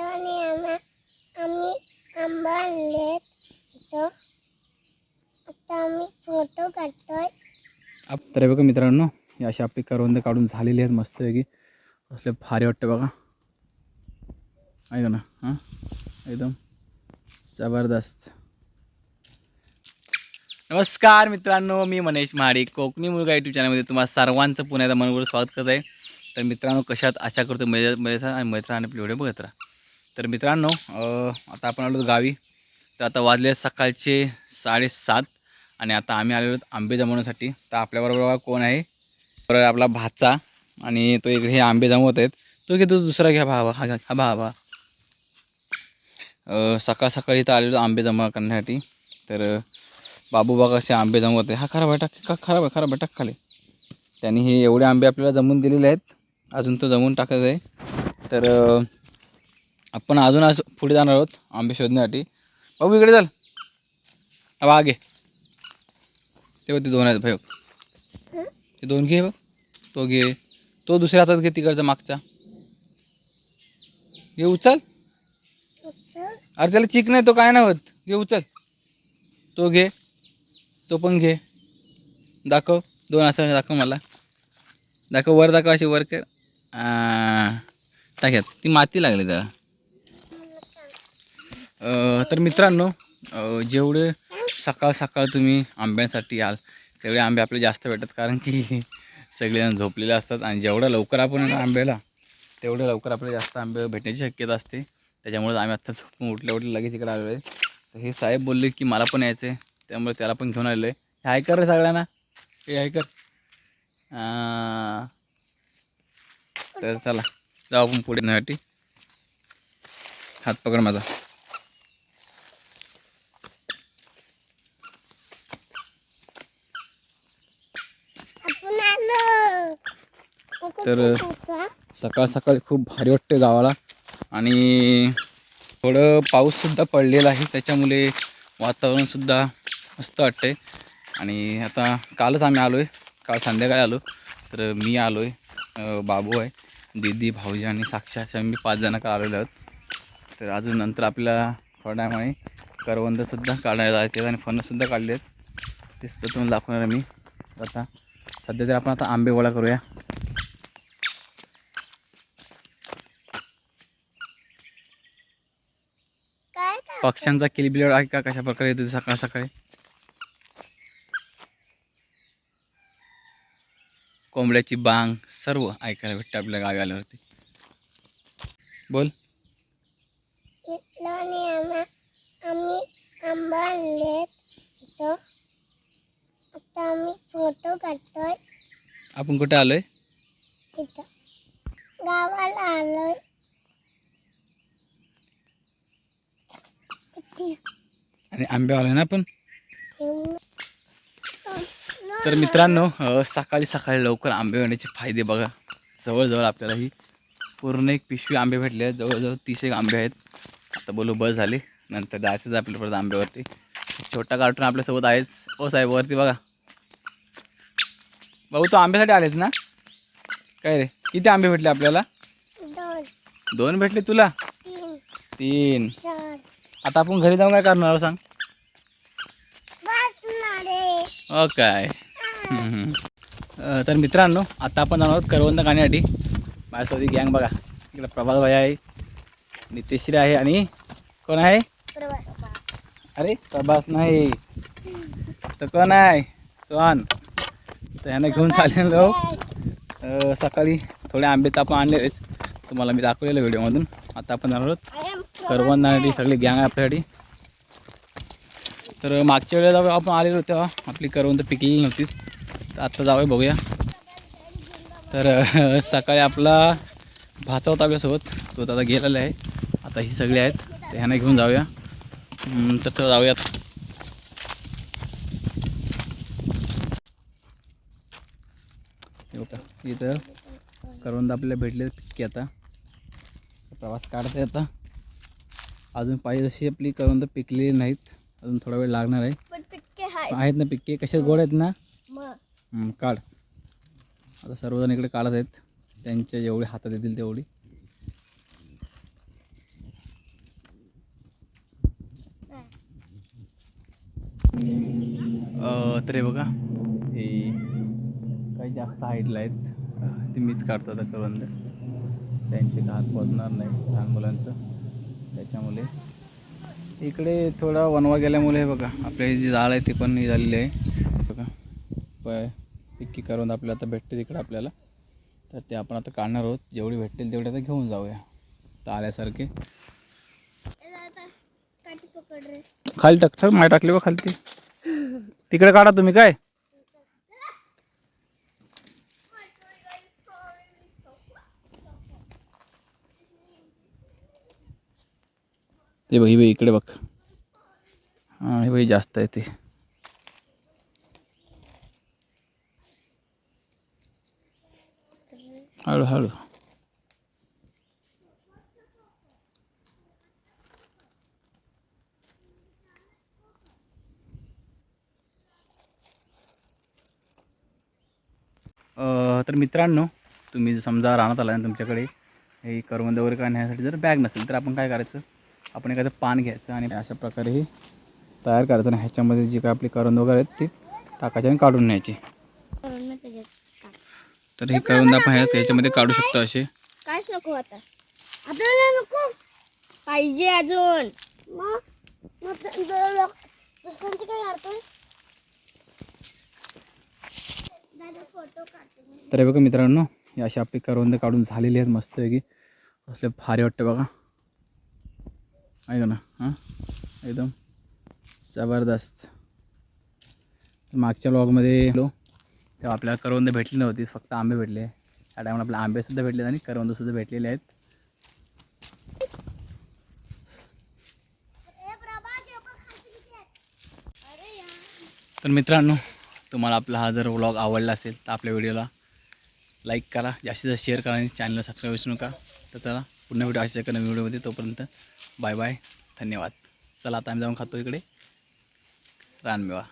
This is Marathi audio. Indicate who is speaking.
Speaker 1: आणि आम्हा आम्ही आंबा आणलेत इथं. आता आम्ही फोटो काढतोय.
Speaker 2: आप- तर हे बघा मित्रांनो या अशा आपली करवंद काढून झालेली आहेत मस्तपैकी असले भारी वाटतं बघा. ऐका ना हां? एकदम जबरदस्त. नमस्कार मित्रांनो मी मनेश महाडिक कोकणी मुलगा यूट्यूब चॅनलमध्ये तुम्हाला सर्वांचं पुन्हा एकदा मनपूर्वक स्वागत करत आहे तर मित्रांनो कशात आशा करतो मजा मजा आणि मैत्रा आणि आपले व्हिडिओ बघत राहा. तर मित्रांनो आता आपण आलो गावी. तर आता वाजले सकाळचे साडेसात आणि आता आम्ही आलेलो आंबे जमवण्यासाठी. तर आपल्याबरोबर कोण आहे? बरोबर आपला भाचा आणि तो इकडे हे आंबे जमवत आहेत. तो घेतो दुसरा घ्या भावा. हा घ्या हा भावा. सकाळ सकाळी इथं आलेलो आंबे जमा करण्यासाठी. तर बाबू बाबा असे आंबे जमवत आहे हा खराब आहे टाक का खराब आहे खराब आहे टाक खाली. त्यांनी हे एवढे आंबे आपल्याला जमून दिलेले आहेत. अजून तो जमवून टाकत आहे. तर आपण अजून आज पुढे जाणार आहोत आंबे शोधण्यासाठी. बाबू इकडे चल. हा बघ, घे. तेव्हा ते दोन आहेत भाई ते दोन घे बघ. तो घे. तो दुसऱ्या हातात घे तिकडचा मागचा. घे उचल. अरे त्याला चिक नाही तो काय नाही होत. घे उचल. तो घे. तो पण घे. दाखव. दोन असं दाखव मला. दाखव वर दाखव अशी वर कर. आ, टाक्यात ती माती लागली त्याला. तर मित्रांनो जेवढे सकाळ सकाळ तुम्ही आंब्यांसाठी याल तेवढे आंबे आपले जास्त भेटतात कारण की सगळेजण झोपलेले असतात आणि जेवढं लवकर आपण येणार आंब्याला तेवढं लवकर आपल्याला जास्त आंबे भेटण्याची शक्यता असते. त्याच्यामुळे आम्ही आत्ता झोपून उठल्या उठल्या लगेच इकडे आलेलो आहे. तर हे साहेब बोलले की मला पण यायचं आहे त्यामुळे त्याला पण घेऊन आलेलो आहे. हे ऐकर रे सगळ्यांना. हे ऐकर तर चला जाऊ आपण पुढे येण्यासाठी. हात पकड माझा
Speaker 1: आपण आलो
Speaker 2: तर- सकाळ सकाळी खूप भारी वाटते गावाला. आणि थोडं पाऊससुद्धा पडलेला आहे. त्याच्यामुळे वातावरणसुद्धा मस्त वाटते आणि आता कालच आम्ही आलो आहे काल संध्याकाळी आलो. तर मी आलो आहे बाबू आहे. दीदी भाऊजी आणि साक्षी अशा मी पाच जण काल आलेलो आहोत. तर अजून नंतर आपल्याला थोड्या टायमाने करवंदसुद्धा काढायला जायचे आणि फणसुद्धा काढले आहेत तेसुद्धा तुम्हाला दाखवणार आहे मी. आता सध्या तर आपण आता आंबे गोळा करूया
Speaker 1: काय का
Speaker 2: पक्ष्यांचा किलबिलाट आहे का? कशा प्रकारे येते सकाळ सकाळी? कोंबड्याची बांग सर्व ऐकायला भेटते आपल्या गावी आल्यावरती बोल.
Speaker 1: आम्हा आंबा आणलेत इथं. आता आम्ही फोटो काढतोय.
Speaker 2: आपण कुठे आलोय?
Speaker 1: गावाला आलोय.
Speaker 2: आणि आंबे आलोय ना
Speaker 1: ठेवून
Speaker 2: तर मित्रांनो सकाळी सकाळी लवकर आंबे येण्याचे फायदे बघा. जवळजवळ आपल्याला ही पूर्ण एक पिशवी आंबे भेटले आहेत. जवळजवळ तीस एक आंबे आहेत. आता बोलू बस झाले. नंतर जायचंच आपल्या परत आंब्यावरती. छोटा कार्टून आपल्यासोबत आहेच. ओ साहेब वरती बघा. भाऊ तो आंब्यासाठी आलेत ना? काय रे? किती आंबे भेटले आपल्याला?
Speaker 1: दोन.
Speaker 2: भेटले तुला?
Speaker 1: तीन.
Speaker 2: आता आपण घरी जाऊन काय करणार आहोत सांग? हो काय. तर मित्रांनो आता आपण जाणार आहोत करवंद खाण्यासाठी माझ्यासोबत गँग बघा. इकडे प्रभात भाई आहे नितेश्री आहे आणि कोण आहे? अरे प्रभास नाही. तर कोण आहे? चव्हाण तर ह्यानं घेऊन चाललेलो सकाळी थोडे आंबे तर आपण तुम्हाला मी दाखवलेलं व्हिडिओमधून. आता आपण जाणार आहोत करवंद सगळी गँग आहे आपल्यासाठी. तर मागच्या वेळेला जेव्हा आपण आलेलो तेव्हा आपली करवंद पिकलेली नव्हती तर आत्ता जाऊया बघूया. तर सकाळी आपला भात होता आपल्यासोबत. तो आता गेलेला आहे. आता ही सगळी आहेत. तर ह्यांना घेऊन जाऊया. तर जाऊयात. इथं करवंद आपल्याला भेटले पिक्की आता. प्रवास काढता आता. अजून पाहिजे तशी आपली करवंद पिकलेली नाहीत. अजून थोडा वेळ लागणार आहे. आहेत. ना पिक्के कशात गोड आहेत ना? काढ. आता सर्वजण इकडे काढत आहेत. त्यांच्या जेवढी हातात येतील तेवढी. तर हे बघा. हे काही जास्त हाईटला आहेत. ते मीच काढतो आता करवंद त्यांचे हात पोचणार नाही. लहान मुलांचं. त्याच्यामुळे इकडे थोडा वनवा गेल्यामुळे हे बघा आपले जी जे झाड आहे ते पण हे झालेले आहे बघा प पिक्की करून आपल्याला आता भेटते तिकडे आपल्याला. तर ते आपण आता काढणार आहोत. जेवढी भेटतील तेवढे आता घेऊन जाऊया. तर आल्यासारखे. खाली टाक सर माय टाकली बा खाली तिकडे काढा तुम्ही काय? ते बघ ही इकडे बघ. हां हे बाई जास्त आहे ते. हळू हळू. तर मित्रांनो तुम्ही जर समजा राहण्यात आला ना तुमच्याकडे हे करवंद वगैरे काय न्यायसाठी जर बॅग नसेल तर आपण काय करायचं? आपण एखादं पान घ्यायचं आणि अशा प्रकारे हे तयार करायचं आणि ह्याच्यामध्ये जी काय आपली करवंद वगैरे आहेत ती टाकायची आणि काढून न्यायची.
Speaker 1: करून.
Speaker 2: तर हे करवंद आपण ह्या- ह्याच्यामध्ये काढू शकतो असे.
Speaker 1: काहीच नको आता. आपल्याला नको. पाहिजे अजून. मग
Speaker 2: तर बघा मित्रांनो हे असे आपले करवंद काढून झालेले आहेत मस्त आहे की असले भारी वाटते बघा. ऐका ना हां? एकदम जबरदस्त. मागच्या ब्लॉगमध्ये गेलो तेव्हा आपल्याला करवंद भेटली नव्हतीच फक्त आंबे भेटले. त्या टायमाला आपल्याला आंबेसुद्धा भेटले आणि करवंदसुद्धा भेटलेले आहेत. तर मित्रांनो तुम्हाला आपला हा जर व्लॉग आवडला असेल तर आपल्या व्हिडिओला लाईक करा. जास्तीत जास्त शेअर करा आणि चॅनलला सबस्क्राईब विसरू नका. तर चला पुन्हा व्हिडिओ अशा एका नवीन व्हिडिओमध्ये तोपर्यंत बाय बाय धन्यवाद. चला आता आम्ही जाऊन खातो इकडे. रानमेवा.